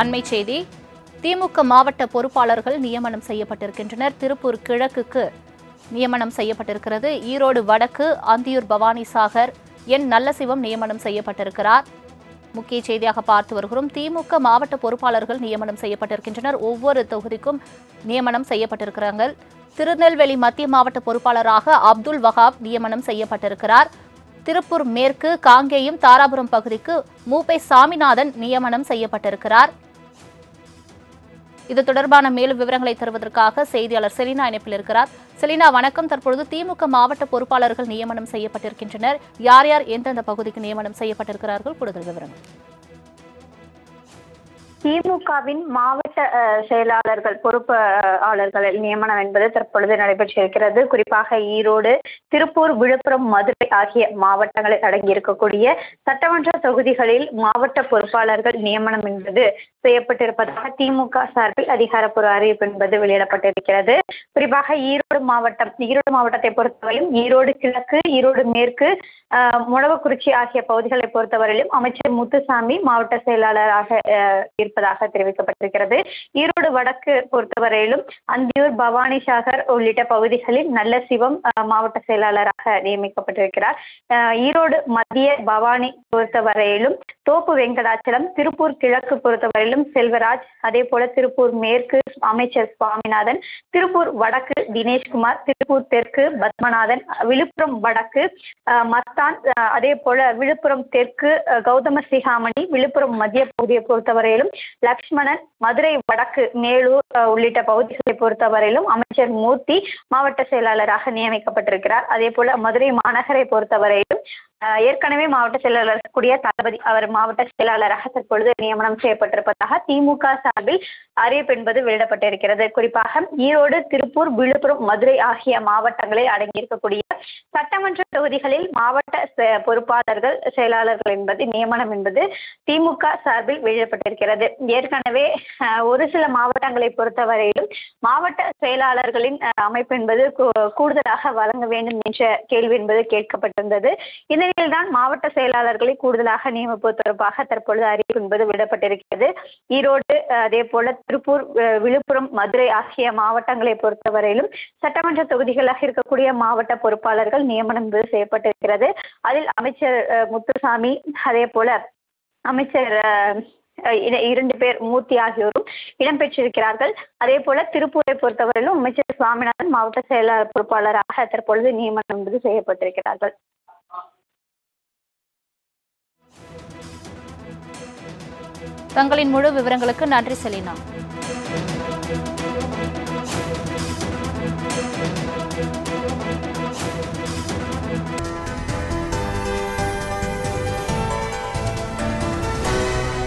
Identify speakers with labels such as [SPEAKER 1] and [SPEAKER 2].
[SPEAKER 1] அண்மை செய்தி. திமுக மாவட்ட பொறுப்பாளர்கள் நியமனம் செய்யப்பட்டிருக்கின்றனர். திருப்பூர் கிழக்குக்கு நியமனம் செய்யப்பட்டிருக்கிறது. ஈரோடு வடக்கு அந்தியூர் பவானி சாகர் என் நல்லசிவம் நியமனம் செய்யப்பட்டிருக்கிறார். முக்கிய செய்தியாக பார்த்து வருகிறோம். திமுக மாவட்ட பொறுப்பாளர்கள் நியமனம் செய்யப்பட்டிருக்கின்றனர். ஒவ்வொரு தொகுதிக்கும் நியமனம் செய்யப்பட்டிருக்கிறாங்க திருநெல்வேலி மத்திய மாவட்ட பொறுப்பாளராக அப்துல் வஹாப் நியமனம் செய்யப்பட்டிருக்கிறார். திருப்பூர் மேற்கு காங்கேயம் தாராபுரம் பகுதிக்கு மூப்பை சாமிநாதன் நியமனம் செய்யப்பட்டிருக்கிறார். இது தொடர்பான மேலும் விவரங்களை தருவதற்காக செய்தியாளர் செலினா இணைப்பில் இருக்கிறார். செலினா வணக்கம். தற்பொழுது திமுக மாவட்ட பொறுப்பாளர்கள் நியமனம் செய்யப்பட்டிருக்கின்றனர். யார் யார் எந்தெந்த பகுதிக்கு நியமனம் செய்யப்பட்டிருக்கிறார்கள்? கூடுதல் விவரங்கள்.
[SPEAKER 2] திமுகவின் மாவட்ட மாவட்ட செயலாளர்கள் பொறுப்பாளர்கள் நியமனம் என்பது தற்பொழுது நடைபெற்றிருக்கிறது. குறிப்பாக ஈரோடு திருப்பூர் விழுப்புரம் மதுரை ஆகிய மாவட்டங்களில் அடங்கியிருக்கக்கூடிய சட்டமன்ற தொகுதிகளில் மாவட்ட பொறுப்பாளர்கள் நியமனம் என்பது செய்யப்பட்டிருப்பதாக திமுக சார்பில் அதிகாரப்பூர்வ அறிவிப்பு என்பது வெளியிடப்பட்டிருக்கிறது. குறிப்பாக ஈரோடு மாவட்டம் ஈரோடு மாவட்டத்தை பொறுத்தவரையும் ஈரோடு கிழக்கு ஈரோடு மேற்கு முழவக்குறிச்சி ஆகிய பகுதிகளை பொறுத்தவரையிலும் அமைச்சர் முத்துசாமி மாவட்ட செயலாளராக அஹ், இருப்பதாக தெரிவிக்கப்பட்டிருக்கிறது. ஈரோடு வடக்கு பொறுத்தவரையிலும் அந்தியூர் பவானி சாகர் உள்ளிட்ட பகுதிகளில் நல்ல சிவம் மாவட்ட செயலாளராக நியமிக்கப்பட்டிருக்கிறார். ஈரோடு மத்திய பவானி பொறுத்தவரையிலும் தோப்பு வெங்கடாச்சலம் திருப்பூர் கிழக்கு பொறுத்தவரையிலும் செல்வராஜ் அதே போல திருப்பூர் மேற்கு அமைச்சர் சுவாமிநாதன் திருப்பூர் வடக்கு தினேஷ்குமார் திருப்பூர் தெற்கு பத்மநாதன் விழுப்புரம் வடக்கு மஸ்தான் அதே போல விழுப்புரம் தெற்கு கௌதம சிகாமணி விழுப்புரம் மத்திய பகுதியை பொறுத்தவரையிலும் லக்ஷ்மணன் மதுரை வடக்கு மேலூர் உள்ளிட்ட பகுதிகளை பொறுத்தவரையிலும் அமைச்சர் மூர்த்தி மாவட்ட செயலாளராக நியமிக்கப்பட்டிருக்கிறார். அதே போல மதுரை மாநகரை பொறுத்தவரையிலும் ஏற்கனவே மாவட்ட செயலாளர் இருக்கக்கூடிய தளபதி அவர் மாவட்ட செயலாளராக தற்பொழுது நியமனம் செய்யப்பட்டிருப்பதாக திமுக சார்பில் அறிவிப்பு என்பது வெளியிடப்பட்டிருக்கிறது. குறிப்பாக ஈரோடு திருப்பூர் விழுப்புரம் மதுரை ஆகிய மாவட்டங்களில் அடங்கியிருக்கக்கூடிய சட்டமன்ற தொகுதிகளில் மாவட்ட செ- பொறுப்பாளர்கள் செயலாளர்கள் என்பது நியமனம் என்பது திமுக சார்பில் வெளியிடப்பட்டிருக்கிறது. ஏற்கனவே ஒரு சில மாவட்டங்களை பொறுத்தவரையிலும் மாவட்ட செயலாளர்களின் அமைப்பு என்பது கூடுதலாக வழங்க வேண்டும் என்ற கேள்வி என்பது கேட்கப்பட்டிருந்தது. இந்த நிலையில்தான் மாவட்ட செயலாளர்களை கூடுதலாக நியமிப்பது தொடர்பாக தற்பொழுது அறிவிப்பு என்பது விடப்பட்டிருக்கிறது. ஈரோடு அதே போல திருப்பூர் விழுப்புரம் மதுரை ஆகிய மாவட்டங்களை பொறுத்தவரையிலும் சட்டமன்ற தொகுதிகளாக இருக்கக்கூடிய மாவட்ட பொறுப்பாளர்கள் நியமனம் என்பது செய்யப்பட்டிருக்கிறது. அதில் அமைச்சர் அஹ், முத்துசாமி அதே போல அமைச்சர் இரண்டு பேர் மூர்த்தி ஆகியோரும் இடம்பெற்றிருக்கிறார்கள் அதே போல திருப்பூரை பொறுத்தவரையிலும் அமைச்சர் சுவாமிநாதன் மாவட்ட செயலாளர் பொறுப்பாளராக தற்பொழுது நியமனம் என்பது செய்யப்பட்டிருக்கிறார்கள்.
[SPEAKER 1] தங்களின் முழு விவரங்களுக்கு நன்றி செலினா.